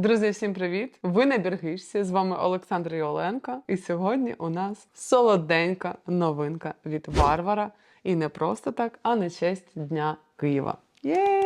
Друзі, всім привіт! Ви на Біргишці. З вами Олександр Йоленко. І сьогодні у нас солоденька новинка від Варвара. І не просто так, а на честь Дня Києва. Єй!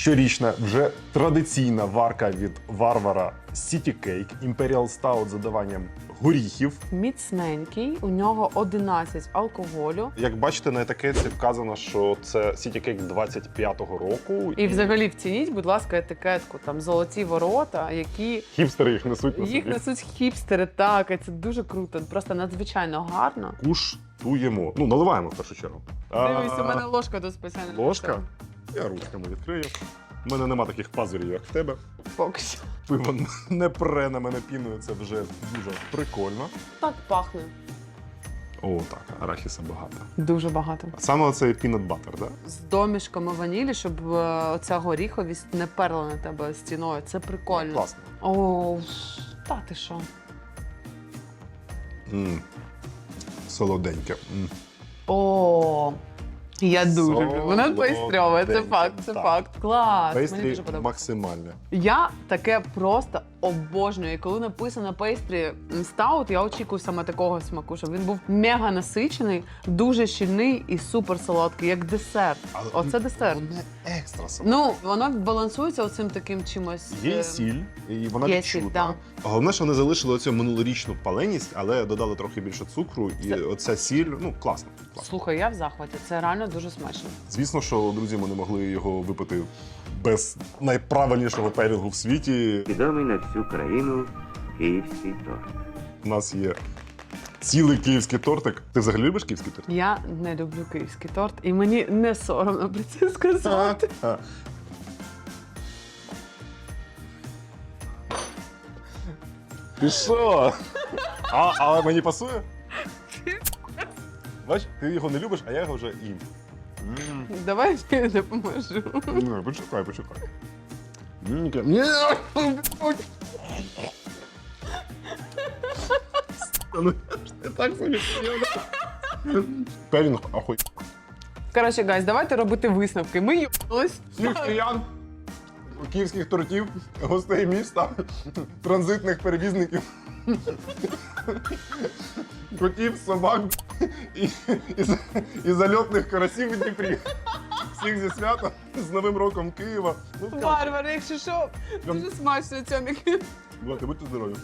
Щорічна вже традиційна варка від варвара City Cake Imperial Stout з додаванням горіхів. Міцненький, у нього 11 алкоголю. Як бачите, на етикетці вказано, що це City Cake 25-го року. І взагалі вцініть, будь ласка, етикетку. Там золоті ворота, які хіпстери їх несуть на їх несуть хіпстери. Так, і це дуже круто, просто надзвичайно гарно. Куштуємо. Ну, наливаємо в першу чергу. Дивись, у мене ложка тут спеціально. Ложка? Я ручками відкрию. У мене нема таких пазурів, як в тебе. Поки що. Пиво не пре на мене піною, це вже дуже прикольно. Так пахне. О, так, арахіса багато. Дуже багато. Саме оцей peanut butter, так? З домішками ванілі, щоб е, оця горіховість не перла на тебе стіною. Це прикольно. Класно. О, та ти що? М. Солоденьке. М. О, я дуже люблю. Вона пейстрьова, це факт, це так. факт. Клас. Мені Пейстрі дуже подобається. максимальне. Я таке просто обожнюю. І коли написано пейстрі стаут, я очікую саме такого смаку, щоб він був мега насичений, дуже щільний і супер солодкий, як десерт. Але Оце десерт. Воно екстра солодке. Ну, воно балансується оцим таким чимось. Є е, сіль, і вона є сіль, да. Головне, що вони залишили оцю минулорічну паленість, але додали трохи більше цукру, і Це- оця сіль, ну, класно. Слухай, я в захваті. Це реально дуже смачно. Звісно, що друзі, ми не могли його випити без найправильнішого пейрінгу в світі. відомий на всю країну київський торт. У нас є цілий київський тортик. Ти взагалі любиш київський торт? Я не люблю київський торт, і мені не соромно про це сказати. А. Ти що? А, але мені пасує? Бач, ти його не любиш, а я його вже їм. М. Давай я допоможу. Ну, почекай, почекай. М, яке- Ні! Ну, я так собі Перінг, ахуй. Коротше, гайз, давайте робити висновки. Ми юбнулись. Всіх киян, київських тортів, гостей міста, транзитних перевізників, котів, собак і, і, і зальотних карасів у Дніпрі. Всіх зі свята з Новим роком Києва. Ну, Варвар, якщо що, дуже смачно цьоміки. Будьте здорові.